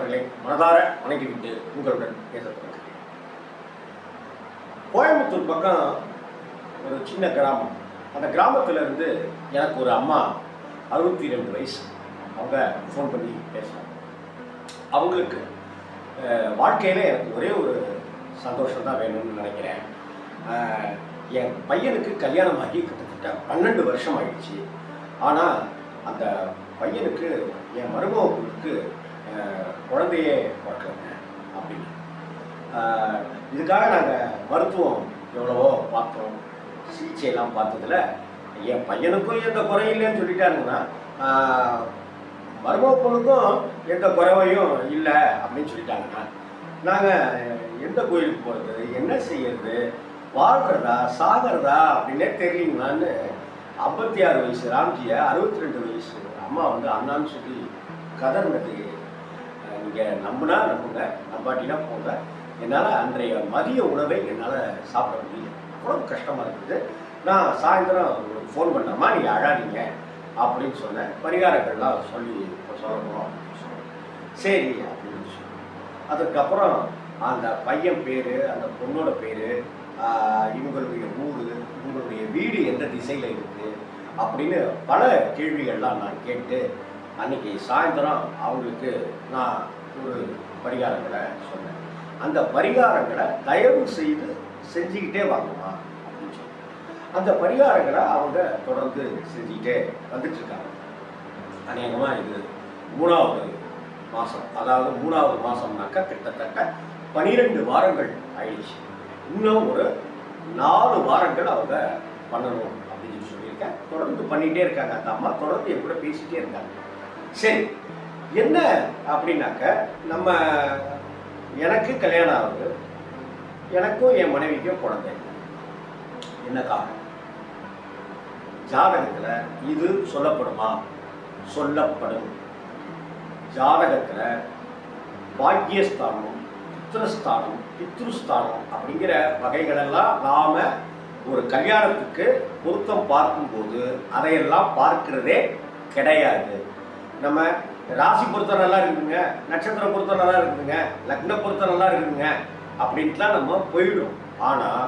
அவர்களை மனதார வணங்கிவிட்டு உங்களுடன் பேசப்படுகிறேன் கோயம்புத்தூர் பக்கம் ஒரு சின்ன கிராமம். அந்த கிராமத்துல இருந்து எனக்கு ஒரு அம்மா அறுபத்தி ரெண்டு வயசு. அவங்க ஃபோன் பண்ணி பேசுகிறாங்க அவங்களுக்கு வாழ்க்கையில் வாழ்க்கையில எனக்கு ஒரே ஒரு சந்தோஷம் தான் வேணும்னு நினைக்கிறேன். என் பையனுக்கு கல்யாணம் ஆகி கிட்டத்தட்ட பன்னெண்டு வருஷம் ஆயிடுச்சு. ஆனால் அந்த பையனுக்கு என் மருமகளுக்கு குழந்தையே பார்க்கலங்க அப்படின்னு. இதுக்காக நாங்கள் மருத்துவம் எவ்வளவோ பார்த்தோம். சிகிச்சையெல்லாம் பார்த்ததுல என் பையனுக்கும் எந்த குறையில்லைன்னு இல்லைன்னு சொல்லிட்டாருங்கன்னா மருமக பொண்ணுக்கும் எந்த குறைவையும் இல்லை அப்படின்னு சொல்லிட்டாங்கன்னா நாங்கள் எந்த கோயிலுக்கு போகிறது என்ன செய்யறது வாழ்கிறதா சாகிறதா அப்படின்னே தெரியலீங்களான்னு ஐம்பத்தி ஆறு வயசு ராம்ஜியை அறுபத்தி ரெண்டு வயசு அம்மா வந்து அண்ணான்னு சொல்லி கதர்னது நீங்கள் நம்புனா நம்புங்க நம்பாட்டினா போங்க. என்னால் அன்றைய மதிய உணவை என்னால் சாப்பிட முடியல. அவ்வளோ கஷ்டமாக இருக்குது நான் சாயந்தரம் உங்களுக்கு ஃபோன் பண்ணாமா நீங்கள் அழாதீங்க அப்படின்னு சொன்னேன். பரிகாரங்கள்லாம் சொல்லி சொல்லணும் அப்படின்னு சரி அப்படின்னு சொன்னேன். அதுக்கப்புறம் அந்த பையன் பேர் அந்த பொண்ணோட பேர் இவங்களுடைய ஊர் இவங்களுடைய வீடு எந்த திசையில் இருக்குது அப்படின்னு பல கேள்விகள்லாம் நான் கேட்டு அன்னைக்கு சாயந்தரம் அவங்களுக்கு நான் ஒரு பரிகாரங்களை சொன்னேன். அந்த பரிகாரங்களை தயவு செய்து செஞ்சுக்கிட்டே வாங்கம்மா அப்படின்னு சொன்னேன். அந்த பரிகாரங்களை அவங்க தொடர்ந்து செஞ்சுக்கிட்டே வந்துட்டுருக்காங்க. அநேகமாக இது மூணாவது மாதம் அதாவது மூணாவது மாதம்னாக்கா கிட்டத்தட்ட பனிரெண்டு வாரங்கள் ஆயிடுச்சு. இன்னும் ஒரு நாலு வாரங்கள் அவங்க பண்ணணும் அப்படின்னு சொல்லியிருக்கேன். தொடர்ந்து பண்ணிகிட்டே இருக்காங்க. அந்த அம்மா தொடர்ந்து என் கூட பேசிகிட்டே இருக்காங்க. சரி என்ன அப்படின்னாக்க நம்ம எனக்கு கல்யாணம் ஆகுது எனக்கும் என் மனைவிக்கும் குழந்தை. என்ன காரணம்? ஜாதகத்தில் இது சொல்லப்படுமா? சொல்லப்படும். ஜாதகத்தில் பாக்கியஸ்தானம் புத்திரஸ்தானம் பித்ருஸ்தானம் அப்படிங்கிற வகைகளெல்லாம் நாம் ஒரு கல்யாணத்துக்கு பொருத்தம் பார்க்கும்போது அதையெல்லாம் பார்க்கிறதே கிடையாது. நம்ம ராசி பொருத்தம் நல்லா இருக்குதுங்க நட்சத்திரம் பொருத்தம் நல்லா இருக்குதுங்க லக்ன பொருத்தம் நல்லா இருக்குதுங்க அப்படின்ட்டுலாம் நம்ம போயிடும் ஆனால்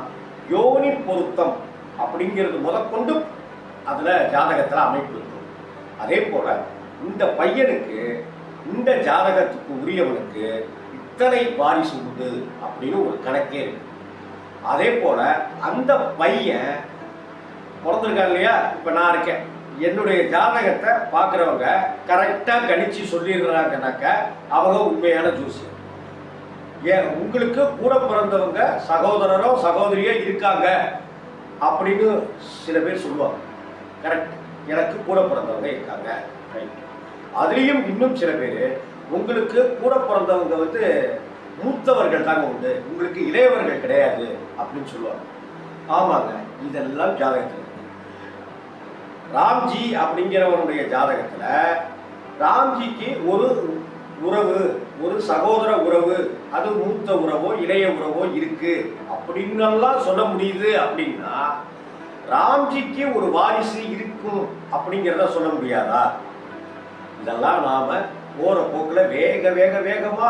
யோனி பொருத்தம் அப்படிங்கிறது முதற்கொண்டு அதில் ஜாதகத்தில் அமைப்பு இருக்கும் அதே போல் இந்த பையனுக்கு இந்த ஜாதகத்துக்கு உரியவனுக்கு இத்தனை வாரிசு உண்டு அப்படின்னு ஒரு கணக்கே இருக்கு. அதே போல் அந்த பையன் பிறந்திருக்கான் இல்லையா? இப்போ நான் இருக்கேன். என்னுடைய ஜாதகத்தை பார்க்குறவங்க கரெக்டாக கணிச்சு சொல்லிடுறாங்கனாக்க அவங்க உண்மையான ஜோசியர் ஏன்? உங்களுக்கு கூட பிறந்தவங்க சகோதரரோ சகோதரியோ இருக்காங்க அப்படின்னு சில பேர் சொல்லுவாங்க. கரெக்ட் எனக்கு கூட பிறந்தவங்க இருக்காங்க. ரைட் அதுலேயும் இன்னும் சில பேர் உங்களுக்கு கூட பிறந்தவங்க வந்து மூத்தவர்கள் தாங்க உண்டு. உங்களுக்கு இளையவர்கள் கிடையாது அப்படின்னு சொல்லுவாங்க. ஆமாங்க. இதெல்லாம் ஜாதகத்தில் ராம்ஜி அப்படிங்கிறவனுடைய ஜாதகத்துல ராம்ஜிக்கு ஒரு உறவு ஒரு சகோதர உறவு அது மூத்த உறவோ இளைய உறவோ இருக்கு. அப்படின்னெல்லாம் சொல்ல முடியுது அப்படின்னா ராம்ஜிக்கு ஒரு வாரிசு இருக்கும் அப்படிங்கிறத சொல்ல முடியாதா? இதெல்லாம் நாம போற போக்குல வேக வேக வேகமா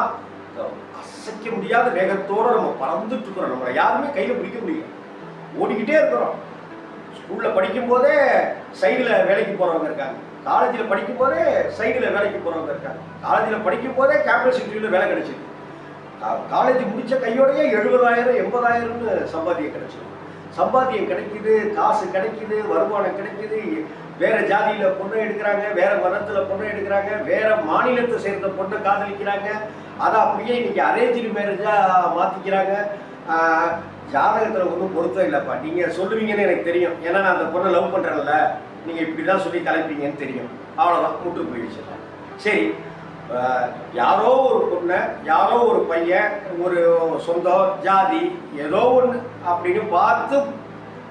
அசைக்க முடியாத வேகத்தோட நம்ம பறந்துட்டு இருக்கிறோம். நம்மளை யாருமே கையில பிடிக்க முடியல. ஓடிக்கிட்டே இருக்கிறோம். ஸ்கூல்ல படிக்கும் போதே சைடில் வேலைக்கு போகிறவங்க இருக்காங்க. காலேஜில் படிக்கும் போதே சைடில் வேலைக்கு போகிறவங்க இருக்காங்க. காலேஜில் படிக்கும் போதே கேம்பஸ் சிட்டியில் வேலை கிடைச்சிது. காலேஜ் முடித்த கையோடயே எழுபதாயிரம் எண்பதாயிரம்னு சம்பாத்தியம் கிடைச்சிது. சம்பாத்தியம் கிடைக்குது காசு கிடைக்குது வருமானம் கிடைக்குது. வேற ஜாதியில் பொண்ணை எடுக்கிறாங்க வேற மதத்தில் பொண்ணை எடுக்கிறாங்க வேற மாநிலத்தை சேர்ந்த பொண்ணை காதலிக்கிறாங்க. அதை அப்படியே இன்னைக்கு அரேஞ்சு மேரேஜாக மாற்றிக்கிறாங்க ஜாதகத்துல ஒன்றும் பொருத்தம் இல்லைப்பா. நீங்க சொல்லுவீங்கன்னு எனக்கு தெரியும். ஏன்னா நான் அந்த பொண்ணை லவ் பண்றேன்ல. நீங்க இப்படிதான் சொல்லி கலைப்பீங்கன்னு தெரியும். அவ்வளவுதான். முற்று போயிடுச்சு. சரி. யாரோ ஒரு பொண்ணை யாரோ ஒரு பையன் ஒரு சொந்தம் ஜாதி ஏதோ ஒன்று அப்படின்னு பார்த்து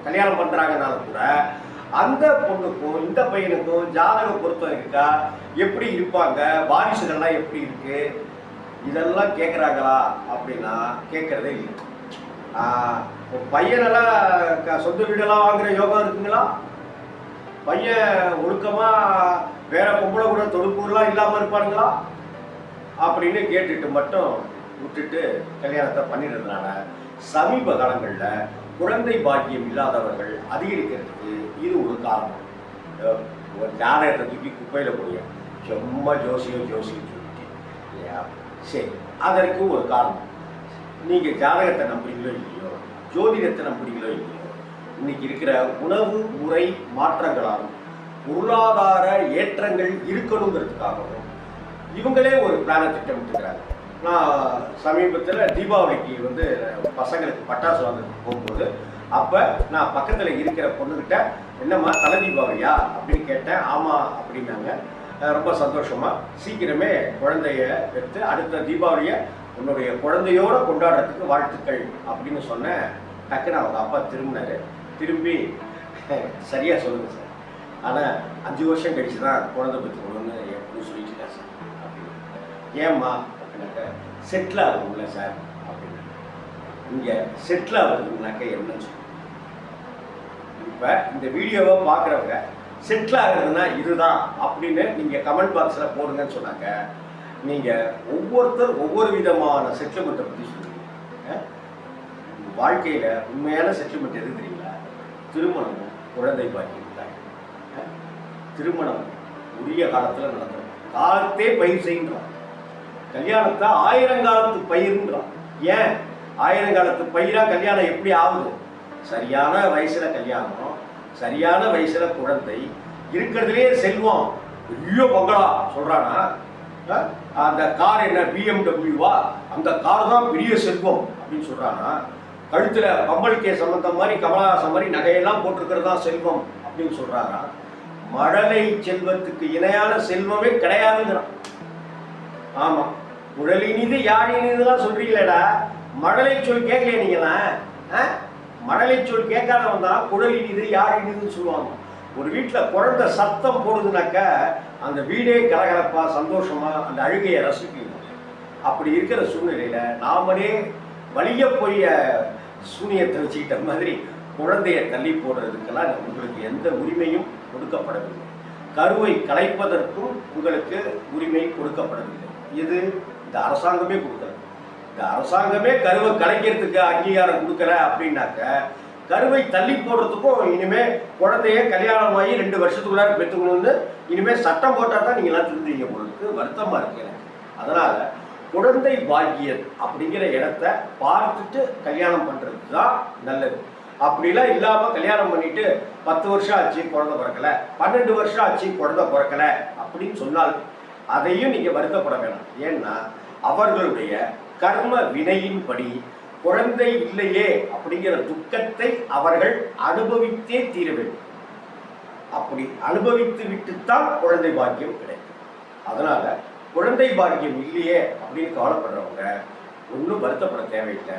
கல்யாணம் பண்றாங்கனாலும் கூட அந்த பொண்ணுக்கும் இந்த பையனுக்கும் ஜாதக பொருத்தம் இருக்கா? எப்படி இருப்பாங்க? வாரிசுகள்லாம் எப்படி இருக்கு? இதெல்லாம் கேட்குறாங்களா அப்படின்னா கேட்கறதே இல்லை. பையனெல்லாம் க- சொந்த வீடெல்லாம் வாங்குற யோகம் இருக்குங்களா? பையன் ஒழுக்கமா வேற பொம்பளை கூட தொடுப்பூர்லாம் இல்லாம இருப்பானுங்களா? அப்படின்னு கேட்டுட்டு மட்டும் விட்டுட்டு கல்யாணத்தை பண்ணிடுறதுனால சமீப காலங்களில் குழந்தை பாக்கியம் இல்லாதவர்கள் அதிகரிக்கிறதுக்கு இது ஒரு காரணம். ஒரு ஜாதகத்தை தூக்கி குப்பையில் போடுங்க. சும்மா ஜோசியம் ஜோசியம் சொல்லிட்டு. இல்லையா? சரி அதற்கு ஒரு காரணம். நீங்கள் ஜாதகத்தை நம்புறீங்களோ இல்லையோ ஜோதிடத்தை நம்புறீங்களோ இல்லையோ இன்னைக்கு இருக்கிற உணவு முறை மாற்றங்களாலும் பொருளாதார ஏற்றங்கள் இருக்கணுங்கிறதுக்காகவும் இவங்களே ஒரு பிளானை திட்டமிட்டுக்கிறாங்க நான் சமீபத்தில் தீபாவளிக்கு வந்து பசங்களுக்கு பட்டாசு வாங்க போகும்போது அப்போ நான் பக்கத்தில் இருக்கிற பொண்ணுக்கிட்ட என்னம்மா தலை தீபாவளியா? அப்படின்னு கேட்டேன். ஆமாம் அப்படின்னாங்க. ரொம்ப சந்தோஷமாக சீக்கிரமே குழந்தைய எடுத்து அடுத்த தீபாவளியை உன்னுடைய குழந்தையோட கொண்டாடுறதுக்கு வாழ்த்துக்கள் அப்படின்னு சொன்னேன் டக்குன்னு அவங்க அப்பா திரும்பினாரு. திரும்பி சரியாக சொல்லுங்கள் சார். ஆனால் அஞ்சு வருஷம் கழிச்சு தான் குழந்தை பெற்றுக்கணும்னு என் பொண்ணு சொல்லிட்டு இருக்கா சார். அப்படின்னு ஏம்மா? அப்படின்னாக்க செட்டில் ஆகணும்ல சார். அப்படின்னு இங்கே செட்டில் ஆகுதுங்கனாக்க என்னன்னு சொல்லு இப்போ இந்த வீடியோவை பார்க்குறவங்க செட்டில் ஆகுறதுன்னா இதுதான் அப்படின்னு நீங்கள் கமெண்ட் பாக்ஸில் போடுங்கன்னு சொன்னாங்க நீங்கள் ஒவ்வொருத்தர் ஒவ்வொரு விதமான செட்டில்மெண்ட்டை பற்றி சொல்லுவீங்க வாழ்க்கையில் உண்மையான செட்டில்மெண்ட் எது தெரியுங்களா? திருமணமும் குழந்தை பாக்கியம் தான். திருமணம் உரிய காலத்தில் நடந்தோம் காலத்தே பயிர் செய்கின்றான் கல்யாணத்தை ஆயிரங்காலத்து பயிர்ன்றான் ஏன்? ஆயிரங்காலத்து பயிராக கல்யாணம் எப்படி ஆகுது? சரியான வயசில் கல்யாணம் சரியான வயசில் குழந்தை இருக்கிறதுலே செல்வம். பெரிய பொங்கலா சொல்கிறான்னா அந்த கார் என்ன பிஎம்டபிள்யூவா அந்த கார் தான் பெரிய செல்வம் அப்படின்னு சொல்கிறாங்கன்னா கழுத்தில் கம்பல் கே சம்பந்தம் மாதிரி கமலஹாசன் மாதிரி நகையெல்லாம் போட்டிருக்கிறது தான் செல்வம் அப்படின்னு சொல்கிறாரா மழலை செல்வத்துக்கு இணையான செல்வமே கிடையாதுங்கிறான். ஆமாம் குழலினிது யாழினிதுலாம் சொல்கிறீங்களேடா மழலை சொல் கேட்கலையே நீங்களாம். ஆ? மழலை சொல் கேட்காதவன் தான் குழலினிது யாழினிதுன்னு சொல்லுவாங்க. ஒரு வீட்டில் குழந்தை சத்தம் போடுதுனாக்க அந்த வீடே கலகலப்பாக சந்தோஷமாக அந்த அழுகையை ரசிக்கணும். அப்படி இருக்கிற சூழ்நிலையில் நாமளே வலிய போய் சூனியத்தை வச்சுக்கிட்ட மாதிரி குழந்தைய தள்ளி போடுறதுக்கெல்லாம் உங்களுக்கு எந்த உரிமையும் கொடுக்கப்படவில்லை. கருவை கலைப்பதற்கும் உங்களுக்கு உரிமை கொடுக்கப்படவில்லை. இது இந்த அரசாங்கமே கொடுக்குறது இந்த அரசாங்கமே கருவை கலைக்கிறதுக்கு அங்கீகாரம் கொடுக்கல அப்படின்னாக்க கருவை தள்ளி போடுறதுக்கும் இனிமே குழந்தைய கல்யாணம் ஆகி ரெண்டு வருஷத்துக்குள்ளார பெற்றுக்கணும்னு இனிமே சட்டம் போட்டால் தான் நீங்களாம் திருந்தீங்க பொழுது வருத்தமா இருக்கிறேன் அதனால் அதனால குழந்தை பாக்கியம் அப்படிங்கிற இடத்த பார்த்துட்டு கல்யாணம் பண்றது தான் நல்லது. அப்படிலாம் இல்லாம கல்யாணம் பண்ணிட்டு பத்து வருஷம் ஆச்சு குழந்தை பிறக்கல பன்னெண்டு வருஷம் ஆச்சு குழந்தை பிறக்கல அப்படின்னு சொன்னால் அதையும் நீங்க வருத்தப்பட வேணாம். ஏன்னா அவர்களுடைய கர்ம வினையின்படி குழந்தை இல்லையே அப்படிங்கிற துக்கத்தை அவர்கள் அனுபவித்தே தீர வேண்டும். அப்படி அனுபவித்து விட்டுத்தான் குழந்தை பாக்கியம் கிடைக்கும். அதனால குழந்தை பாக்கியம் இல்லையே அப்படின்னு கவலைப்படுறவங்க ஒன்றும் வருத்தப்பட தேவையில்லை.